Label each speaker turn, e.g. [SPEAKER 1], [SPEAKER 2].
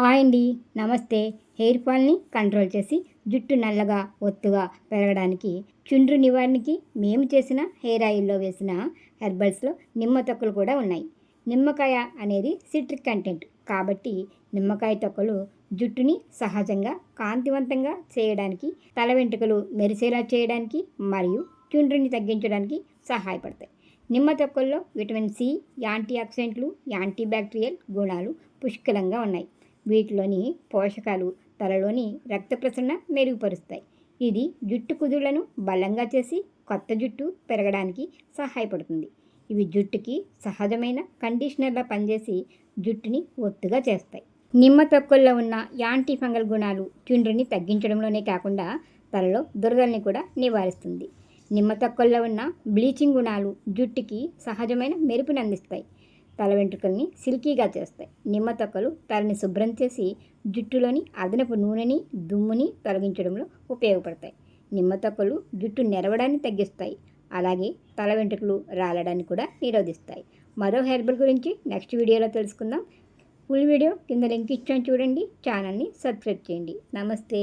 [SPEAKER 1] Hi అండి. నమస్తే. Hair ఫాల్ని control చేసి జుట్టు నల్లగా ఒత్తుగా పెరగడానికి చుండ్రు నివారణకి మేము చేసిన హెయిర్ ఆయిల్లో వేసిన హెర్బల్స్లో నిమ్మ తొక్కలు కూడా ఉన్నాయి. నిమ్మకాయ అనేది సిట్రిక్ కంటెంట్. కాబట్టి నిమ్మకాయ తొక్కలు జుట్టుని సహజంగా కాంతివంతంగా చేయడానికి తల వెంట్రుకలు మెరిసేలా చేయడానికి మరియు చుండ్రుని తగ్గించడానికి సహాయపడతాయి. నిమ్మ తొక్కల్లో విటమిన్ సి యాంటీ ఆక్సిడెంట్లు యాంటీ బ్యాక్టీరియల్ గుణాలు పుష్కలంగా ఉన్నాయి. వీటిలోని పోషకాలు తలలోని రక్త ప్రసరణ మెరుగుపరుస్తాయి. ఇది జుట్టు కుదుళ్ళను బలంగా చేసి కొత్త జుట్టు పెరగడానికి సహాయపడుతుంది. ఇవి జుట్టుకి సహజమైన కండిషనర్లా పనిచేసి జుట్టుని ఒత్తుగా చేస్తాయి. నిమ్మ తొక్కల్లో ఉన్న యాంటీ ఫంగల్ గుణాలు చుండ్రుని తగ్గించడంలోనే కాకుండా తలలో దురదల్ని కూడా నివారిస్తుంది. నిమ్మ తొక్కల్లో ఉన్న బ్లీచింగ్ గుణాలు జుట్టుకి సహజమైన మెరుపుని అందిస్తాయి. తల వెంట్రుకల్ని సిల్కీగా చేస్తాయి. నిమ్మ తొక్కలు తలని శుభ్రం చేసి జుట్టులోని అదనపు నూనెని దుమ్ముని తొలగించడంలో ఉపయోగపడతాయి. నిమ్మ తొక్కలు జుట్టు నెరవడాన్ని తగ్గిస్తాయి. అలాగే తల వెంట్రుకలు రాలడాన్ని కూడా నిరోధిస్తాయి. మరో హెర్బల్ గురించి నెక్స్ట్ వీడియోలో తెలుసుకుందాం. ఫుల్ వీడియో కింద లింక్ ఇచ్చాను చూడండి. ఛానల్ని సబ్స్క్రైబ్ చేయండి. నమస్తే.